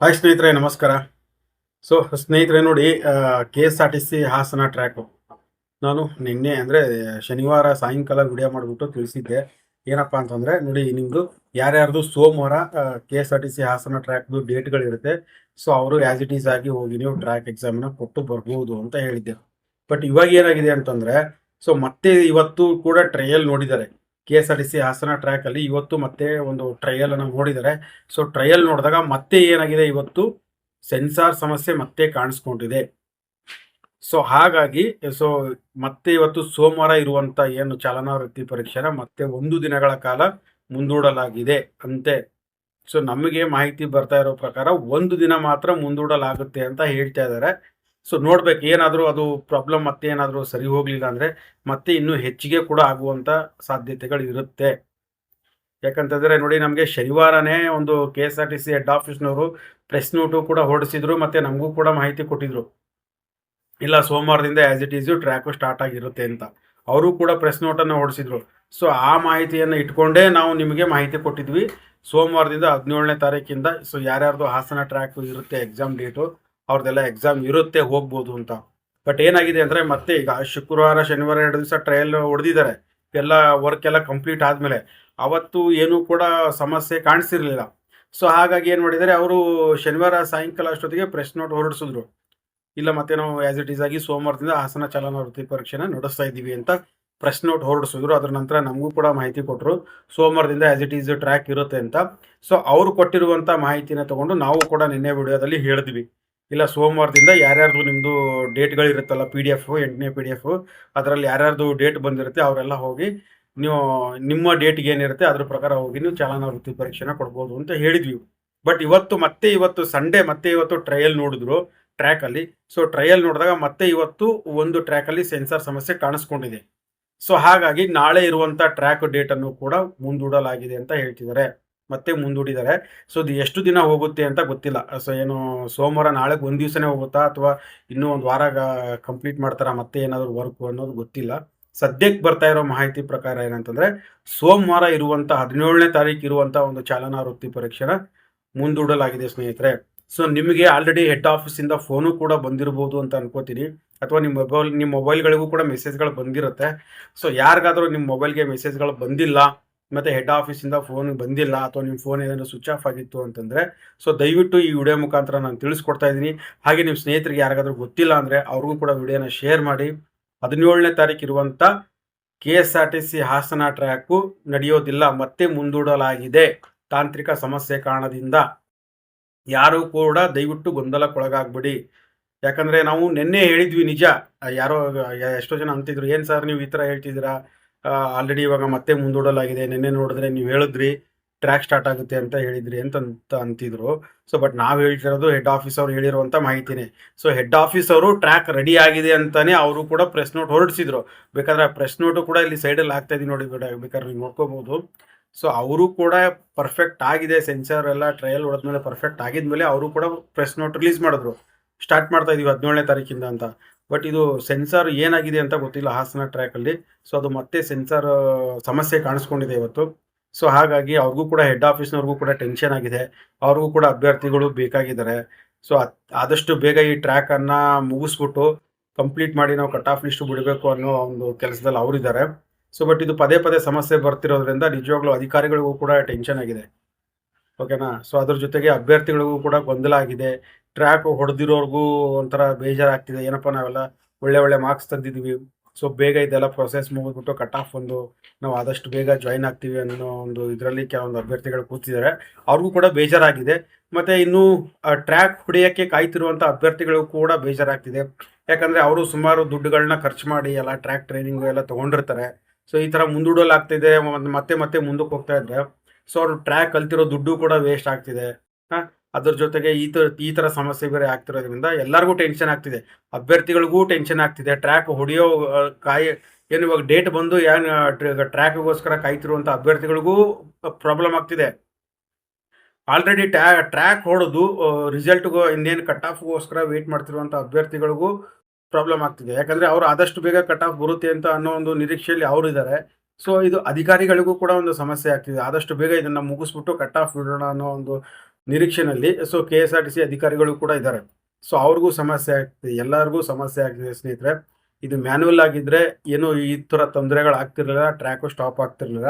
Hi ಸ್ನೇಹಿತರೆ, ನಮಸ್ಕಾರ. So, ಸ್ನೇಹಿತರೆ, ನೋಡಿ K S R T C Hassan track. ನಾನು ನಿನ್ನೆ, ಅಂದರೆ, ಶನಿವಾರ ಸಾಯಂಕಾಲ ವಿಡಿಯೋ ಮಾಡಿಬಿಟ್ಟು ತಿಳಿಸಿದ್ದೆ. ಏನಪ್ಪ ಅಂತಂದರೆ, ನೋಡಿ ನಿಮ್ಮದು ಯಾರ್ಯಾರ್ದು ಸೋಮವಾರ K S R T C Hassan ಟ್ರ್ಯಾಕ್ದು ಡೇಟ್ಗಳಿರುತ್ತೆ, ಸೊ, ಅವರು ಆ್ಯಸ್ ಇಟ್ ಈಸ್ ಆಗಿ ಹೋಗಿ ನೀವು ಟ್ರ್ಯಾಕ್ ಎಕ್ಸಾಮ್ನ ಕೊಟ್ಟು ಬರ್ಬೋದು ಅಂತ ಹೇಳಿದ್ದೆ. ಬಟ್ ಇವಾಗ ಏನಾಗಿದೆ ಅಂತಂದರೆ, ಸೊ, ಮತ್ತೆ ಇವತ್ತು ಕೂಡ ಟ್ರಯಲ್ ನೋಡಿದ್ದಾರೆ. K S R T C Hassan ಟ್ರ್ಯಾಕಲ್ಲಿ ಇವತ್ತು ಮತ್ತೆ ಒಂದು ಟ್ರಯಲ್ ಅನ್ನು ನೋಡಿದ್ದಾರೆ. ಸೊ ಟ್ರಯಲ್ ನೋಡಿದಾಗ ಮತ್ತೆ ಏನಾಗಿದೆ ಇವತ್ತು? ಸೆನ್ಸಾರ್ ಸಮಸ್ಯೆ ಮತ್ತೆ ಕಾಣಿಸ್ಕೊಂಡಿದೆ. ಸೊ ಹಾಗಾಗಿ ಸೊ ಮತ್ತೆ ಇವತ್ತು ಸೋಮವಾರ ಇರುವಂತ ಏನು ಚಾಲನಾ ವೃತ್ತಿ ಪರೀಕ್ಷೆನ ಮತ್ತೆ ಒಂದು ದಿನಗಳ ಕಾಲ ಮುಂದೂಡಲಾಗಿದೆ ಅಂತೆ. ಸೊ ನಮಗೆ ಮಾಹಿತಿ ಬರ್ತಾ ಇರೋ ಪ್ರಕಾರ ಒಂದು ದಿನ ಮಾತ್ರ ಮುಂದೂಡಲಾಗುತ್ತೆ ಅಂತ ಹೇಳ್ತಾ ಇದ್ದಾರೆ. ಸೊ ನೋಡ್ಬೇಕು, ಏನಾದರೂ ಅದು ಪ್ರಾಬ್ಲಮ್ ಮತ್ತೆ ಏನಾದರೂ ಸರಿ ಹೋಗಲಿಲ್ಲ ಅಂದರೆ ಮತ್ತೆ ಇನ್ನೂ ಹೆಚ್ಚಿಗೆ ಕೂಡ ಆಗುವಂಥ ಸಾಧ್ಯತೆಗಳು ಇರುತ್ತೆ ಯಾಕಂತಂದರೆ ನೋಡಿ, ನಮಗೆ ಶನಿವಾರನೇ ಒಂದು K S R T C head ಆಫೀಸ್ನವರು press note ಕೂಡ ಹೊರಡಿಸಿದ್ರು ಮತ್ತು ನಮಗೂ ಕೂಡ ಮಾಹಿತಿ ಕೊಟ್ಟಿದ್ರು. ಇಲ್ಲ, ಸೋಮವಾರದಿಂದ as it is track start ಆಗಿರುತ್ತೆ ಅಂತ. ಅವರು ಕೂಡ ಪ್ರೆಸ್ ನೋಟನ್ನು ಹೊರಡಿಸಿದ್ರು ಸೊ ಆ ಮಾಹಿತಿಯನ್ನು ಇಟ್ಕೊಂಡೇ ನಾವು ನಿಮಗೆ ಮಾಹಿತಿ ಕೊಟ್ಟಿದ್ವಿ. ಸೋಮವಾರದಿಂದ ಹದಿನೇಳನೇ ತಾರೀಕಿಂದ ಸೊ ಯಾರ್ಯಾರ್ದು ಹಾಸನ ಟ್ರ್ಯಾಕು ಇರುತ್ತೆ ಎಕ್ಸಾಮ್ ಡೇಟು ಅವ್ರದ್ದೆಲ್ಲ ಎಕ್ಸಾಮ್ ಇರುತ್ತೆ, ಹೋಗ್ಬೋದು ಅಂತ. ಬಟ್ ಏನಾಗಿದೆ ಅಂದರೆ ಮತ್ತೆ ಈಗ ಶುಕ್ರವಾರ, ಶನಿವಾರ ಎರಡು ದಿವಸ ಟ್ರಯಲ್ ಹೊಡೆದಿದ್ದಾರೆ. ಎಲ್ಲ ವರ್ಕ್ ಎಲ್ಲ ಕಂಪ್ಲೀಟ್ ಆದಮೇಲೆ ಅವತ್ತು ಏನೂ ಕೂಡ ಸಮಸ್ಯೆ ಕಾಣಿಸಿರಲಿಲ್ಲ. ಸೊ ಹಾಗಾಗಿ ಏನು ಮಾಡಿದ್ದಾರೆ, ಅವರು ಶನಿವಾರ ಸಾಯಂಕಾಲ ಅಷ್ಟೊತ್ತಿಗೆ ಪ್ರೆಸ್ ನೋಟ್ ಹೊರಡಿಸಿದ್ರು. ಇಲ್ಲ ಮತ್ತೆ ನಾವು ಆ್ಯಸ್ ಇಟ್ ಈಸ್ ಆಗಿ ಸೋಮವಾರದಿಂದ ಹಾಸನ ಚಲನ ವೃತ್ತಿ ಪರೀಕ್ಷೆನ ನಡೆಸ್ತಾ ಇದ್ದೀವಿ ಅಂತ ಪ್ರೆಸ್ ನೋಟ್ ಹೊರಡಿಸಿದ್ರು. ಅದರ ನಂತರ ನಮಗೂ ಕೂಡ ಮಾಹಿತಿ ಕೊಟ್ಟರು ಸೋಮವಾರದಿಂದ ಆ್ಯಸ್ ಇಟ್ ಈಸ್ ಟ್ರ್ಯಾಕ್ ಇರುತ್ತೆ ಅಂತ. ಸೊ ಅವರು ಕೊಟ್ಟಿರುವಂಥ ಮಾಹಿತಿನ ತಗೊಂಡು ನಾವು ಕೂಡ ನಿನ್ನೆ ವಿಡಿಯೋದಲ್ಲಿ ಹೇಳಿದ್ವಿ. ಇಲ್ಲ, ಸೋಮವಾರದಿಂದ ಯಾರ್ಯಾರ್ದು ನಿಮ್ಮದು ಡೇಟ್ಗಳಿರುತ್ತಲ್ಲ ಪಿ ಡಿ ಎಫು ಎಂಟನೇ ಪಿ ಡಿ ಎಫ್ ಅದರಲ್ಲಿ ಯಾರ್ಯಾರ್ದು ಡೇಟ್ ಬಂದಿರುತ್ತೆ ಅವರೆಲ್ಲ ಹೋಗಿ ನೀವು ನಿಮ್ಮ ಡೇಟ್ಗೆ ಏನಿರುತ್ತೆ ಅದ್ರ ಪ್ರಕಾರ ಹೋಗಿ ನೀವು ಚಾಲನಾ ವೃತ್ತಿ ಪರೀಕ್ಷೆನ ಕೊಡ್ಬೋದು ಅಂತ ಹೇಳಿದ್ವಿ. ಬಟ್ ಇವತ್ತು ಮತ್ತೆ ಇವತ್ತು ಸಂಡೇ ಮತ್ತೆ ಇವತ್ತು ಟ್ರಯಲ್ ನೋಡಿದ್ರು ಟ್ರ್ಯಾಕಲ್ಲಿ. ಸೊ ಟ್ರಯಲ್ ನೋಡಿದಾಗ ಮತ್ತೆ ಇವತ್ತು ಒಂದು ಟ್ರ್ಯಾಕಲ್ಲಿ ಸೆನ್ಸಾರ್ ಸಮಸ್ಯೆ ಕಾಣಿಸ್ಕೊಂಡಿದೆ. ಸೊ ಹಾಗಾಗಿ ನಾಳೆ ಇರುವಂಥ ಟ್ರ್ಯಾಕ್ ಡೇಟನ್ನು ಕೂಡ ಮುಂದೂಡಲಾಗಿದೆ ಅಂತ ಹೇಳ್ತಿದ್ದಾರೆ. ಮತ್ತೆ ಮುಂದೂಡಿದ್ದಾರೆ. ಸೊ ಅದು ಎಷ್ಟು ದಿನ ಹೋಗುತ್ತೆ ಅಂತ ಗೊತ್ತಿಲ್ಲ. ಸೊ ಏನು ಸೋಮವಾರ ನಾಳೆಗೆ ಒಂದು ದಿವಸನೇ ಹೋಗುತ್ತಾ ಅಥವಾ ಇನ್ನೂ ಒಂದು ವಾರ ಕಂಪ್ಲೀಟ್ ಮಾಡ್ತಾರಾ ಮತ್ತೆ ಏನಾದರೂ ವರ್ಕ್ ಅನ್ನೋದು ಗೊತ್ತಿಲ್ಲ. ಸದ್ಯಕ್ಕೆ ಬರ್ತಾ ಇರೋ ಮಾಹಿತಿ ಪ್ರಕಾರ ಏನಂತಂದರೆ, ಸೋಮವಾರ ಇರುವಂಥ ಹದಿನೇಳನೇ ತಾರೀಕು ಇರುವಂಥ ಒಂದು ಚಾಲನಾ ವೃತ್ತಿ ಪರೀಕ್ಷೆನ ಮುಂದೂಡಲಾಗಿದೆ ಸ್ನೇಹಿತರೆ. ಸೊ ನಿಮಗೆ ಆಲ್ರೆಡಿ ಹೆಡ್ ಆಫೀಸಿಂದ ಫೋನು ಕೂಡ ಬಂದಿರಬಹುದು ಅಂತ ಅನ್ಕೋತೀನಿ. ಅಥವಾ ನಿಮ್ಮ ಮೊಬೈಲ್ ನಿಮ್ಮ ಮೊಬೈಲ್ಗಳಿಗೂ ಕೂಡ ಮೆಸೇಜ್ಗಳು ಬಂದಿರುತ್ತೆ. ಸೊ ಯಾರಿಗಾದರೂ ನಿಮ್ಮ ಮೊಬೈಲ್ಗೆ ಮೆಸೇಜ್ಗಳು ಬಂದಿಲ್ಲ ಮತ್ತು ಹೆಡ್ ಆಫೀಸಿಂದ ಫೋನ್ ಬಂದಿಲ್ಲ ಅಥವಾ ನಿಮ್ಮ ಫೋನ್ ಏನಾದರೂ ಸ್ವಿಚ್ ಆಫ್ ಆಗಿತ್ತು ಅಂತಂದರೆ ಸೊ ದಯವಿಟ್ಟು ಈ ವಿಡಿಯೋ ಮುಖಾಂತರ ನಾನು ತಿಳಿಸ್ಕೊಡ್ತಾ ಇದ್ದೀನಿ. ಹಾಗೆ ನಿಮ್ಮ ಸ್ನೇಹಿತರಿಗೆ ಯಾರಿಗಾದ್ರೂ ಗೊತ್ತಿಲ್ಲ ಅಂದರೆ ಅವ್ರಿಗೂ ಕೂಡ ವಿಡಿಯೋನ ಶೇರ್ ಮಾಡಿ. ಹದಿನೇಳನೇ ತಾರೀಕು ಇರುವಂಥ K S R T C Hassan track ನಡೆಯೋದಿಲ್ಲ, ಮತ್ತೆ ಮುಂದೂಡಲಾಗಿದೆ. ತಾಂತ್ರಿಕ ಸಮಸ್ಯೆ ಕಾರಣದಿಂದ. ಯಾರು ಕೂಡ ದಯವಿಟ್ಟು ಗೊಂದಲಕ್ಕೊಳಗಾಗ್ಬಿಡಿ. ಯಾಕಂದ್ರೆ ನಾವು ನಿನ್ನೆ ಹೇಳಿದ್ವಿ ನಿಜ. ಯಾರೋ, ಎಷ್ಟೋ ಜನ ಅಂತಿದ್ರು, ಏನು ಸರ್ ನೀವು ಈ ಥರ ಹೇಳ್ತಿದ್ದೀರಾ? ಆಲ್ರೆಡಿ ಇವಾಗ ಮತ್ತೆ ಮುಂದೂಡಲಾಗಿದೆ. ನಿನ್ನೆ ನೋಡಿದ್ರೆ ನೀವು ಹೇಳಿದ್ರಿ ಟ್ರ್ಯಾಕ್ ಸ್ಟಾರ್ಟ್ ಆಗುತ್ತೆ ಅಂತ ಹೇಳಿದ್ರಿ ಅಂತ ಅಂತ ಅಂತಿದ್ರು. ಸೊ ಬಟ್ ನಾವು ಹೇಳ್ತಿರೋದು ಹೆಡ್ ಆಫೀಸ್ ಅವ್ರು ಹೇಳಿರುವಂಥ ಮಾಹಿತಿನೇ. ಸೊ ಹೆಡ್ ಆಫೀಸ್ ಅವರು ಟ್ರ್ಯಾಕ್ ರೆಡಿ ಆಗಿದೆ ಅಂತಾನೆ ಅವರು ಕೂಡ ಪ್ರೆಸ್ ನೋಟ್ ಹೊರಡಿಸಿದ್ರು. ಬೇಕಾದ್ರೆ ಆ ಪ್ರೆಸ್ ನೋಟು ಕೂಡ ಇಲ್ಲಿ ಸೈಡಲ್ಲಿ ಆಗ್ತಾ ಇದೆ ನೋಡಿ ಬೇಕಾದ್ರೆ ನೀವು ನೋಡ್ಕೋಬಹುದು ಸೊ ಅವರು ಕೂಡ ಪರ್ಫೆಕ್ಟ್ ಆಗಿದೆ ಸೆನ್ಸರ್ ಎಲ್ಲ ಟ್ರಯಲ್ ಹೊಡೆದ್ಮೇಲೆ ಪರ್ಫೆಕ್ಟ್ ಆಗಿದ್ಮೇಲೆ ಅವರು ಕೂಡ ಪ್ರೆಸ್ ನೋಟ್ ರಿಲೀಸ್ ಮಾಡಿದ್ರು. ಸ್ಟಾರ್ಟ್ ಮಾಡ್ತಾ ಇದೀವಿ ಹದಿನೇಳನೇ ತಾರೀಕಿಂದ ಅಂತ. ಬಟ್ ಇದು ಸೆನ್ಸಾರ್ ಏನಾಗಿದೆ ಅಂತ ಗೊತ್ತಿಲ್ಲ ಹಾಸನ ಟ್ರ್ಯಾಕಲ್ಲಿ ಸೊ ಅದು ಮತ್ತೆ ಸೆನ್ಸಾರ್ ಸಮಸ್ಯೆ ಕಾಣಿಸ್ಕೊಂಡಿದೆ ಇವತ್ತು. ಸೊ ಹಾಗಾಗಿ ಅವ್ರಿಗೂ ಕೂಡ ಹೆಡ್ ಆಫೀಸ್ನವ್ರಿಗೂ ಕೂಡ ಟೆನ್ಷನ್ ಆಗಿದೆ. ಅವ್ರಿಗೂ ಕೂಡ ಅಭ್ಯರ್ಥಿಗಳು ಬೇಕಾಗಿದ್ದಾರೆ. ಸೊ ಆದಷ್ಟು ಬೇಗ ಈ ಟ್ರ್ಯಾಕನ್ನು ಮುಗಿಸ್ಬಿಟ್ಟು ಕಂಪ್ಲೀಟ್ ಮಾಡಿ ನಾವು ಕಟ್ ಆಫ್ ಲಿಸ್ಟ್ ಬಿಡಬೇಕು ಅನ್ನೋ ಒಂದು ಕೆಲಸದಲ್ಲಿ ಅವರಿದ್ದಾರೆ. ಸೊ ಬಟ್ ಇದು ಪದೇ ಪದೇ ಸಮಸ್ಯೆ ಬರ್ತಿರೋದ್ರಿಂದ ನಿಜವಾಗ್ಲೂ ಅಧಿಕಾರಿಗಳಿಗೂ ಕೂಡ ಟೆನ್ಷನ್ ಆಗಿದೆ. ಓಕೆನಾ ಸೊ ಅದ್ರ ಜೊತೆಗೆ ಅಭ್ಯರ್ಥಿಗಳಿಗೂ ಕೂಡ ಗೊಂದಲ ಆಗಿದೆ. ಟ್ರ್ಯಾಕ್ ಹೊಡೆದಿರೋರ್ಗೂ ಒಂಥರ ಬೇಜಾರಾಗ್ತಿದೆ. ಏನಪ್ಪ ನಾವೆಲ್ಲ ಒಳ್ಳೆ ಒಳ್ಳೆ ಮಾರ್ಕ್ಸ್ ತಂದಿದ್ದೀವಿ. ಸೊ ಬೇಗ ಇದೆಲ್ಲ ಪ್ರೊಸೆಸ್ ಮುಗಿದ್ಬಿಟ್ಟು ಕಟ್ ಆಫ್ ಒಂದು ನಾವು ಆದಷ್ಟು ಬೇಗ ಜಾಯಿನ್ ಆಗ್ತೀವಿ ಅನ್ನೋ ಒಂದು ಇದರಲ್ಲಿ ಕೆಲವೊಂದು ಅಭ್ಯರ್ಥಿಗಳು ಕೂತಿದ್ದಾರೆ. ಅವ್ರಿಗೂ ಕೂಡ ಬೇಜಾರಾಗಿದೆ. ಮತ್ತು ಇನ್ನೂ ಟ್ರ್ಯಾಕ್ ಹೊಡೆಯೋಕ್ಕೆ ಕಾಯ್ತಿರುವಂಥ ಅಭ್ಯರ್ಥಿಗಳು ಕೂಡ ಬೇಜಾರಾಗ್ತಿದೆ. ಯಾಕಂದರೆ ಅವರು ಸುಮಾರು ದುಡ್ಡುಗಳನ್ನ ಖರ್ಚು ಮಾಡಿ ಎಲ್ಲ ಟ್ರ್ಯಾಕ್ ಟ್ರೈನಿಂಗ್ ಎಲ್ಲ ತಗೊಂಡಿರ್ತಾರೆ. ಸೊ ಈ ಥರ ಮುಂದೂಡಲಾಗ್ತಿದೆ ಮತ್ತೆ ಮತ್ತೆ ಮುಂದಕ್ಕೆ ಹೋಗ್ತಾ ಇದ್ದಾರೆ ಸೊ, ಅವರು ಟ್ರ್ಯಾಕ್ ಕಲ್ತಿರೋ ದುಡ್ಡು ಕೂಡ ವೇಸ್ಟ್ ಆಗ್ತಿದೆ. ಹಾಂ? ಅದ್ರ ಜೊತೆಗೆ ಈ ಥರ ಈ ಥರ ಸಮಸ್ಯೆ ಬೇರೆ ಆಗ್ತಿರೋದ್ರಿಂದ ಎಲ್ಲರಿಗೂ ಟೆನ್ಷನ್ ಆಗ್ತಿದೆ. ಅಭ್ಯರ್ಥಿಗಳಿಗೂ ಟೆನ್ಷನ್ ಆಗ್ತಿದೆ. ಟ್ರ್ಯಾಕ್ ಹೊಡೆಯೋ ಕಾಯಿ, ಏನು ಇವಾಗ ಡೇಟ್ ಬಂದು ಏನು ಟ್ರ್ಯಾಕ್ಗೋಸ್ಕರ ಕಾಯ್ತಿರುವಂಥ ಅಭ್ಯರ್ಥಿಗಳಿಗೂ ಪ್ರಾಬ್ಲಮ್ ಆಗ್ತಿದೆ. ಆಲ್ರೆಡಿ ಟ್ಯಾ ಟ್ರ್ಯಾಕ್ ಹೊಡೆದು ರಿಸಲ್ಟ್ಗೂ ಇನ್ನೇನು ಕಟ್ ಆಫ್ಗೋಸ್ಕರ ವೇಟ್ ಮಾಡ್ತಿರುವಂಥ ಅಭ್ಯರ್ಥಿಗಳಿಗೂ ಪ್ರಾಬ್ಲಮ್ ಆಗ್ತಿದೆ. ಯಾಕಂದರೆ ಅವರು ಆದಷ್ಟು ಬೇಗ ಕಟ್ ಆಫ್ ಬರುತ್ತೆ ಅಂತ ಅನ್ನೋ ಒಂದು ನಿರೀಕ್ಷೆಯಲ್ಲಿ ಅವರು ಇದ್ದಾರೆ ಸೊ ಇದು ಅಧಿಕಾರಿಗಳಿಗೂ ಕೂಡ ಒಂದು ಸಮಸ್ಯೆ ಆಗ್ತಿದೆ. ಆದಷ್ಟು ಬೇಗ ಇದನ್ನು ಮುಗಿಸ್ಬಿಟ್ಟು ಕಟ್ ಆಫ್ ಬಿಡೋಣ ಅನ್ನೋ ಒಂದು ನಿರೀಕ್ಷೆನಲ್ಲಿ so K S R T C ಅಧಿಕಾರಿಗಳು ಕೂಡ ಇದ್ದಾರೆ. ಸೊ ಅವ್ರಿಗೂ ಸಮಸ್ಯೆ ಆಗ್ತಿದೆ, ಎಲ್ಲರಿಗೂ ಸಮಸ್ಯೆ ಆಗ್ತಿದೆ ಸ್ನೇಹಿತರೆ. ಇದು ಮ್ಯಾನುವಲ್ ಆಗಿದ್ರೆ ಏನು ಈ ಥರ ತೊಂದರೆಗಳು ಆಗ್ತಿರ್ಲಿಲ್ಲ ಟ್ರ್ಯಾಕು ಸ್ಟಾಪ್ ಆಗ್ತಿರ್ಲಿಲ್ಲ.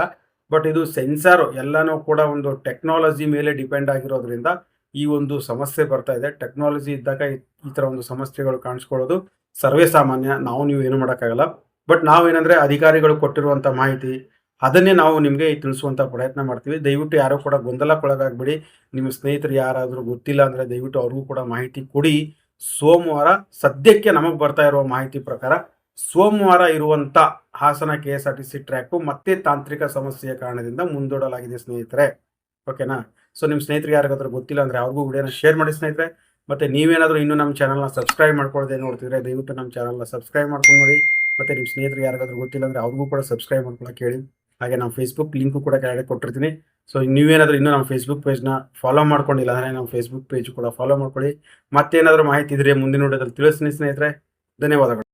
ಬಟ್ ಇದು ಸೆನ್ಸಾರ್ ಎಲ್ಲನೂ ಕೂಡ ಒಂದು ಟೆಕ್ನಾಲಜಿ ಮೇಲೆ ಡಿಪೆಂಡ್ ಆಗಿರೋದ್ರಿಂದ ಈ ಒಂದು ಸಮಸ್ಯೆ ಬರ್ತಾ ಇದೆ. ಟೆಕ್ನಾಲಜಿ ಇದ್ದಾಗ ಈ- ಈ ಥರ ಒಂದು ಸಮಸ್ಯೆಗಳು ಕಾಣಿಸ್ಕೊಳ್ಳೋದು ಸರ್ವೇ ಸಾಮಾನ್ಯ. ನಾವು ನೀವು ಏನು ಮಾಡೋಕ್ಕಾಗಲ್ಲ. ಬಟ್ ನಾವೇನಂದ್ರೆ ಅಧಿಕಾರಿಗಳು ಕೊಟ್ಟಿರುವಂಥ ಮಾಹಿತಿ ಅದನ್ನೇ ನಾವು ನಿಮಗೆ ತಿಳಿಸುವಂಥ ಪ್ರಯತ್ನ ಮಾಡ್ತೀವಿ. ದಯವಿಟ್ಟು ಯಾರೂ ಕೂಡ ಗೊಂದಲಕ್ಕೊಳಗಾಗಬೇಡಿ. ನಿಮ್ಮ ಸ್ನೇಹಿತರು ಯಾರಾದರೂ ಗೊತ್ತಿಲ್ಲ ಅಂದರೆ ದಯವಿಟ್ಟು ಅವ್ರಿಗೂ ಕೂಡ ಮಾಹಿತಿ ಕೊಡಿ. ಸೋಮವಾರ ಸದ್ಯಕ್ಕೆ ನಮಗೆ ಬರ್ತಾ ಇರುವ ಮಾಹಿತಿ ಪ್ರಕಾರ ಸೋಮವಾರ ಇರುವಂಥ Hassan K S R T C track ಮತ್ತೆ ತಾಂತ್ರಿಕ ಸಮಸ್ಯೆಯ ಕಾರಣದಿಂದ ಮುಂದೂಡಲಾಗಿದೆ ಸ್ನೇಹಿತರೆ. ಓಕೆನಾ? ಸೊ, ನಿಮ್ಮ ಸ್ನೇಹಿತರಿಗೆ ಯಾರಿಗಾದ್ರೂ ಗೊತ್ತಿಲ್ಲ ಅಂದರೆ ಅವ್ರಿಗೂ ವಿಡಿಯೋನ ಶೇರ್ ಮಾಡಿ ಸ್ನೇಹಿತರೆ. ಮತ್ತು ನೀವೇನಾದರೂ ಇನ್ನೂ ನಮ್ಮ ಚಾನಲ್ನ ಸಬ್ಸ್ಕ್ರೈಬ್ ಮಾಡ್ಕೊಳ್ಳದೆ ನೋಡ್ತಿದ್ರೆ ದಯವಿಟ್ಟು ನಮ್ಮ ಚಾನಲ್ನ ಸಬ್ಸ್ಕ್ರೈಬ್ ಮಾಡ್ಕೊಂಡು ನೋಡಿ. ಮತ್ತು ನಿಮ್ಮ ಸ್ನೇಹಿತರಿಗೆ ಯಾರಿಗಾದ್ರೂ ಗೊತ್ತಿಲ್ಲ ಅಂದರೆ ಅವ್ರಿಗೂ ಕೂಡ ಸಬ್ಸ್ಕ್ರೈಬ್ ಮಾಡ್ಕೊಳ್ಳೋಕೆ ಹೇಳಿ. ಹಾಗೆ ನಮ್ಮ ಫೇಸ್ಬುಕ್ ಲಿಂಕು ಕೂಡ ಕೆಳಗಡೆ ಕೊಟ್ಟಿರ್ತೀನಿ. ಸೊ ನೀವೇನಾದರೂ ಇನ್ನೂ ನಮ್ಮ ಫೇಸ್ಬುಕ್ ಪೇಜ್ನ ಫಾಲೋ ಮಾಡ್ಕೊಂಡಿಲ್ಲ ಅಂದರೆ ನಮ್ಮ ಫೇಸ್ಬುಕ್ ಪೇಜ್ ಕೂಡ ಫಾಲೋ ಮಾಡ್ಕೊಳ್ಳಿ. ಮತ್ತೇನಾದರೂ ಮಾಹಿತಿ ಇದ್ರೆ ಮುಂದಿನ ವಿಡಿಯೋದಲ್ಲಿ ತಿಳಿಸ್ತೀನಿ ಸ್ನೇಹಿತರೆ. ಧನ್ಯವಾದಗಳು.